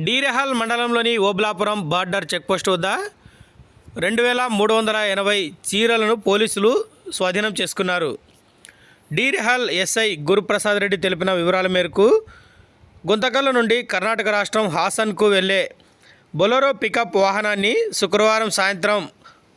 డీరెహాల్ మండలంలోని Oblapuram border checkpost వద్ద రెండు వేల మూడు వందల ఎనభై చీరలను పోలీసులు స్వాధీనం చేసుకున్నారు. డీరెహాల్ ఎస్ఐ గురుప్రసాద్ రెడ్డి తెలిపిన వివరాల మేరకు గుంతకల్ నుండి కర్ణాటక రాష్ట్రం హాసన్కు వెళ్ళే బొలెరో పికప్ వాహనాన్ని శుక్రవారం సాయంత్రం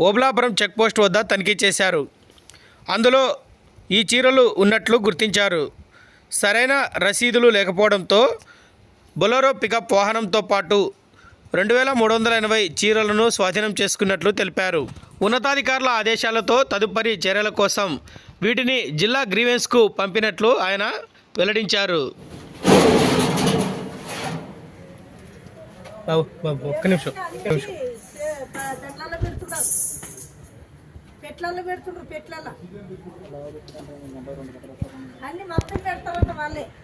ఓబ్లాపురం చెక్పోస్ట్ వద్ద తనిఖీ చేశారు. అందులో ఈ చీరలు ఉన్నట్లు గుర్తించారు. సరైన రసీదులు లేకపోవడంతో బొలెరో పికప్ వాహనంతో పాటు రెండు వేల మూడు వందల ఎనభై చీరలను స్వాధీనం చేసుకున్నట్లు తెలిపారు. ఉన్నతాధికారుల ఆదేశాలతో తదుపరి చర్యల కోసం వీటిని జిల్లా గ్రీవెన్స్కు పంపినట్లు ఆయన వెల్లడించారు. ఒక్క నిమిషం పెట్లలో పెడుతుండ్రు పెట్లలో అన్ని మొత్తం పెడతారంట వాళ్ళే. అన్ని ఇప్పుడే